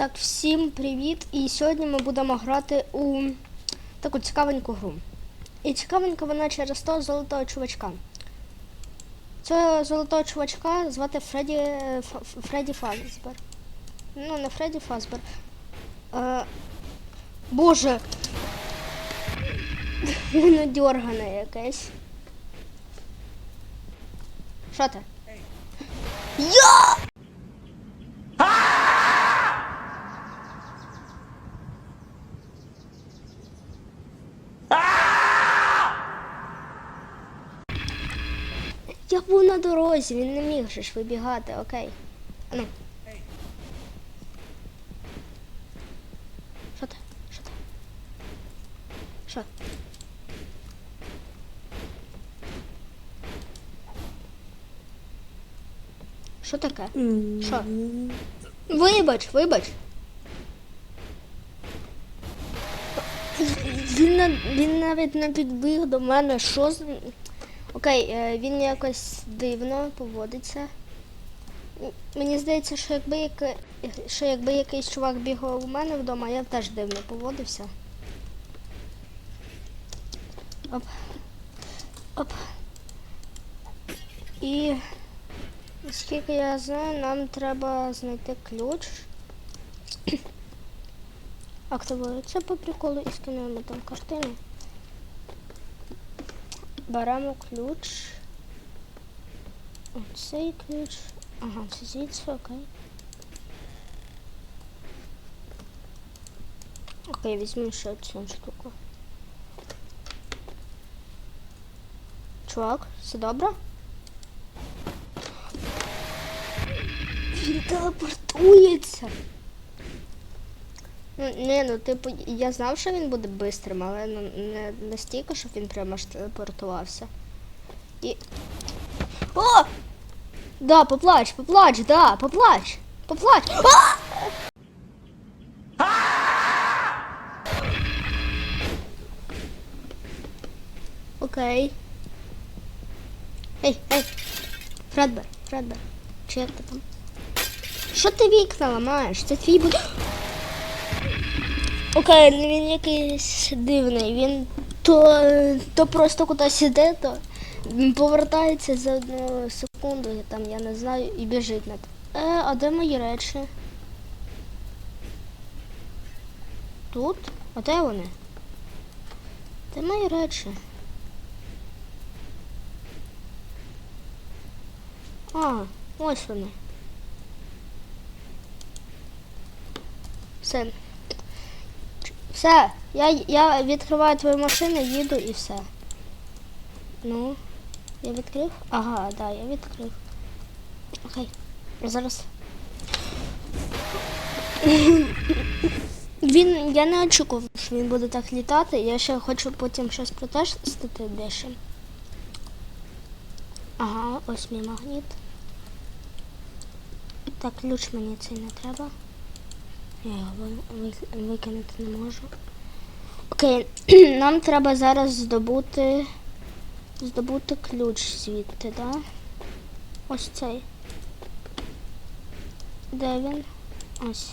Так, всім привіт! І сьогодні ми будемо грати у таку цікавеньку гру. І цікавенька вона через того золотого чувачка. Цього золотого чувачка звати Фредді, Фредді Фазбер. Ну, не Фредді Фазбер. Е, Боже! Воно дьоргане якесь. Що ти? Я! Я був на дорозі, він не міг же ж вибігати, окей. Ну. Що ти? Що ти? Що? Що таке? Що? Вибач, вибач. Він, він навіть не підбіг до мене. Що з. Окей, е, він якось дивно поводиться. Мені здається, що якби, яке- що якби якийсь чувак бігав у мене вдома, я б теж дивно поводився. Оп. Оп. І наскільки я знаю, нам треба знайти ключ. Активується по приколу і скануємо там картину. Беремо ключ. Оцей ключ. Ага, це звідси, окей. Окей, візьмемо ще цю штуку. Чувак, все добре? Він телепортується. Не, ну типу, я знав, що він буде бистрим, але ну, не настільки, щоб він прямо аж телепортувався. І. О! Да, поплач, поплач, да, поплач. Поплач. А! Окей. Ей, ей. Фредбер, Фредбер. Чи як ти там? Що ти вікна ламаєш? Це твій буде. Окей, він якийсь дивний. Він то, то просто кудись іде, то він повертається за одну секунду, там я не знаю, і біжить на те. Е, а де мої речі? Тут? А де вони? Де мої речі? А, ось вони. Все. Все, я, я відкриваю твою машину, їду і все. Ну, я відкрив? Ага, да, я відкрив. Окей. Зараз. Він, я не очікував, що він буде так літати. Я ще хочу потім щось протестити дещо. Ага, ось мій магніт. Так, ключ мені цей не треба. Я його ви- викинути не можу. Окей, нам треба зараз здобути. Здобути ключ звідти, да? Ось цей. Де він? Ось.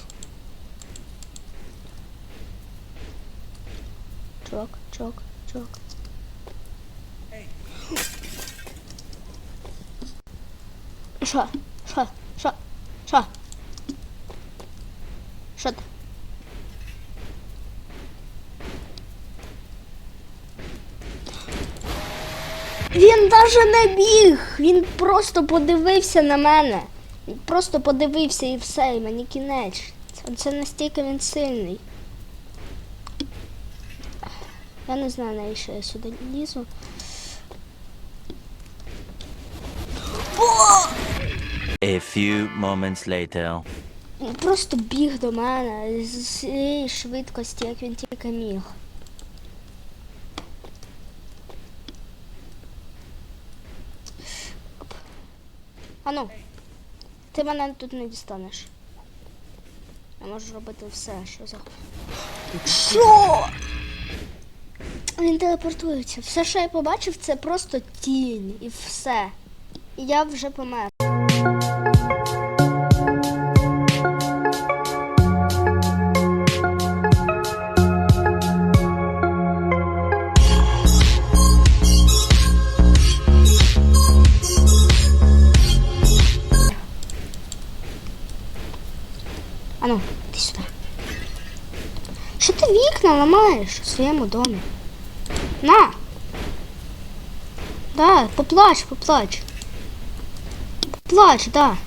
Чок, чок, чок. Що? Що? Що? Що ти? Він навіть не біг. Він просто подивився на мене. Він просто подивився і все, і мені кінець. Це, настільки він сильний. Я не знаю, навіщо я сюди лізу. A few moments later. Він просто біг до мене з цієї швидкості, як він тільки міг. Ану, ти мене тут не дістанеш. Я можу робити все, що за. Що? Він телепортується. Все, що я побачив, це просто тінь і все. І я вже помер. Ламаєш у своєму домі? На! Да, поплач, поплач. Поплач, да.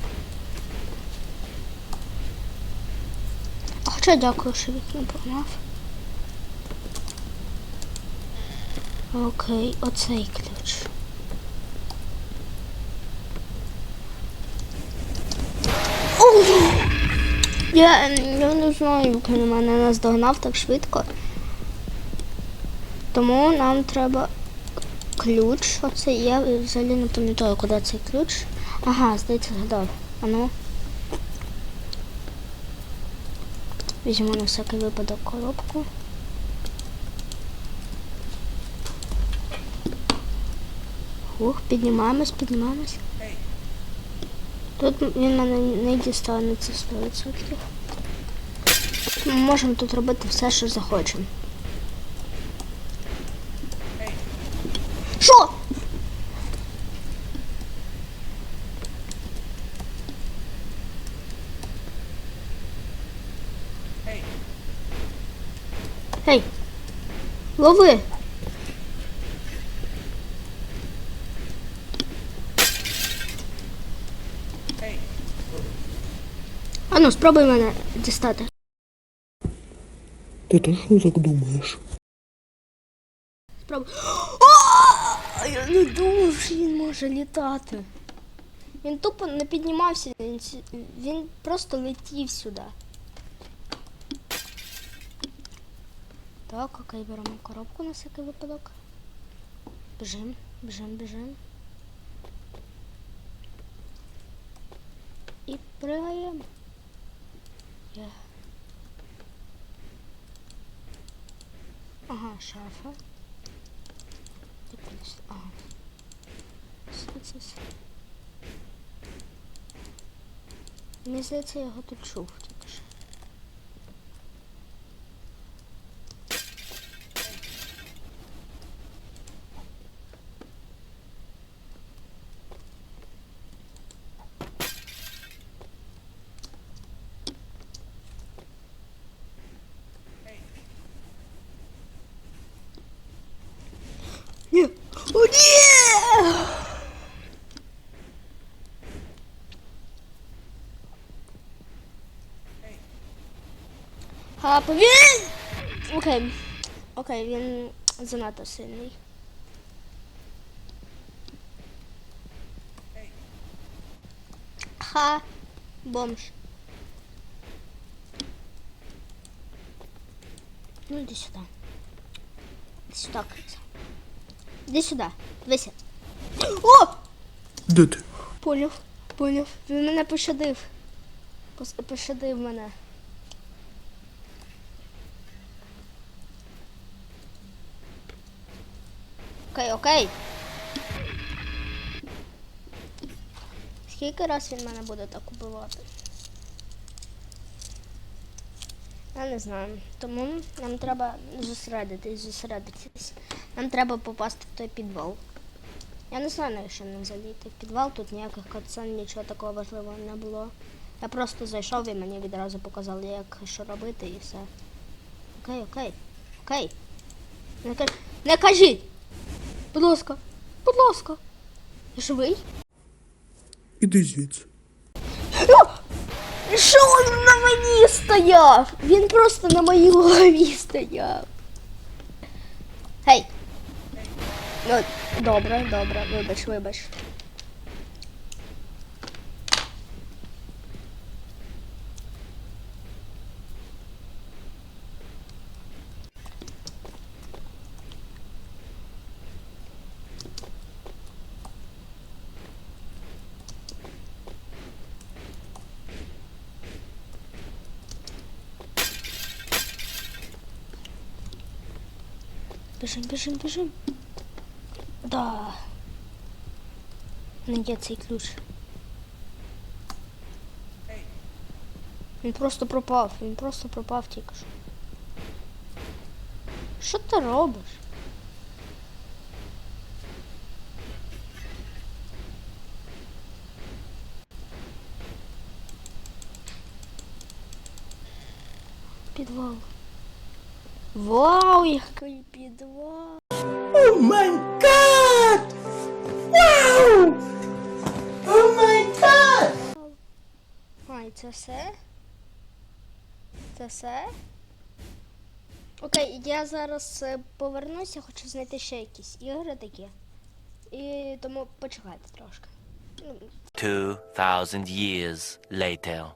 А хоча дякую, що вікна поламав. Окей, оцей ключ. Ух! Я, я не знаю, як він мене наздогнав так швидко. Тому нам треба ключ. Оце я взагалі не пам'ятаю, куди цей ключ. Ага, здається, згадав. А ну. Візьму на всякий випадок коробку. Ух, піднімаємось, піднімаємось. Тут він мене не дістане це 100%. Ми можемо тут робити все, що захочемо. Що? Ей! Лови! Ану, спробуй мене дістати. Ти точно так думаєш? Спробуй. А, Я не думав, що він може літати. Він тупо не піднімався, він просто летів сюди. Так, окей, беремо коробку на всякий випадок. Біжим, біжим, біжим. І пригаємо. Є. Ага. Якось, ага. Мені здається, я його тут чув тільки що. Ні! О, ні! А, повір! Окей. Окей, він занадто сильний. Ха, бомж. Ну, іди сюди. Іди сюди, криця. Іди сюди. Дивися. О! Де ти? Поняв, поняв. Він мене пощадив. Пощадив мене. Окей, окей. Скільки раз він мене буде так убивати? Я не знаю. Тому нам треба зосередитись, зосередитись. Нам треба попасти в той підвал. Я не знаю, навіщо нам заліти в підвал, тут ніяких катсцен, нічого такого важливого не було. Я просто зайшов і мені відразу показали, як що робити і все. Окей, окей, окей. Не, ка- не кажіть! Будь ласка, будь ласка. Живий? Іди звідси. Що він на мені стояв? Він просто на моїй голові стояв. Гей. Ну, добре, добре, вибач, вибач. Біжим, біжим, біжим. Да. Не є цей ключ. Він просто пропав, він просто пропав тільки що. Що ти робиш? підвал. Вау, який підвал. Oh my god! Wow! Oh my god! А, і це все? Це все? Окей, я зараз е, повернуся, хочу знайти ще якісь ігри такі. І тому почекайте трошки. Ну, 2,000 years later.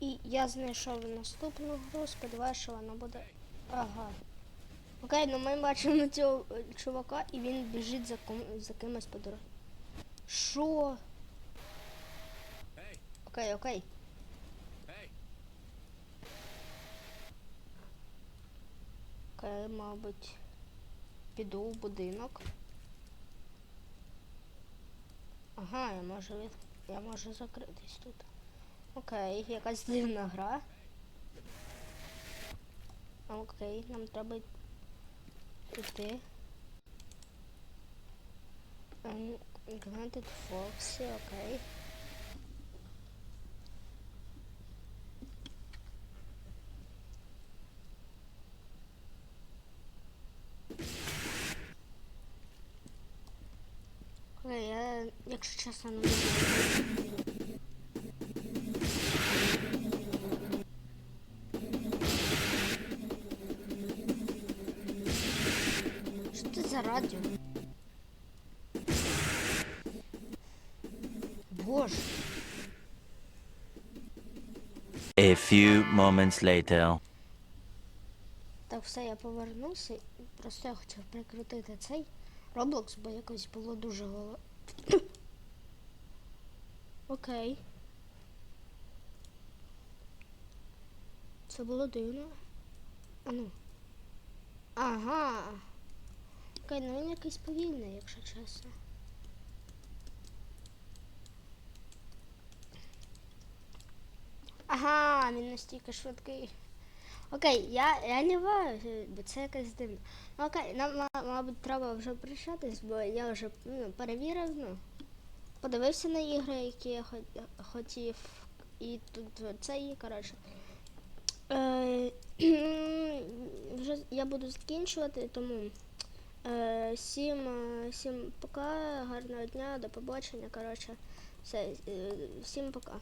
І я знайшов наступну гру, сподіваюся, що вона буде. Ага. Окей, ну ми бачимо цього е, чувака і він біжить за, ком... за кимось по дорозі. Що? Окей, окей. Окей, мабуть, піду в будинок. Ага, я можу від... я можу закритись тут. Окей, якась дивна гра. Окей, нам треба йти. Ем, Granted Foxy, окей. Окей, я, якщо чесно, не буду. Радіо? Боже. A few moments later. Так, все, я повернувся. Просто я хотів прикрутити цей Roblox, бо якось було дуже голо. Окей. Це було дивно. А ну. Ага. Окей, ну він якийсь повільний, якщо чесно. Ага, він настільки швидкий. Окей, я, я ліваю, бо це якось дивно. Ну, окей, нам, мабуть, треба вже прощатись, бо я вже ну, перевірив, ну, подивився на ігри, які я хотів. І тут це є, коротше. Е, вже я буду закінчувати, тому всім, е, всім пока, гарного дня, до побачення, коротше. Все, е, всім пока.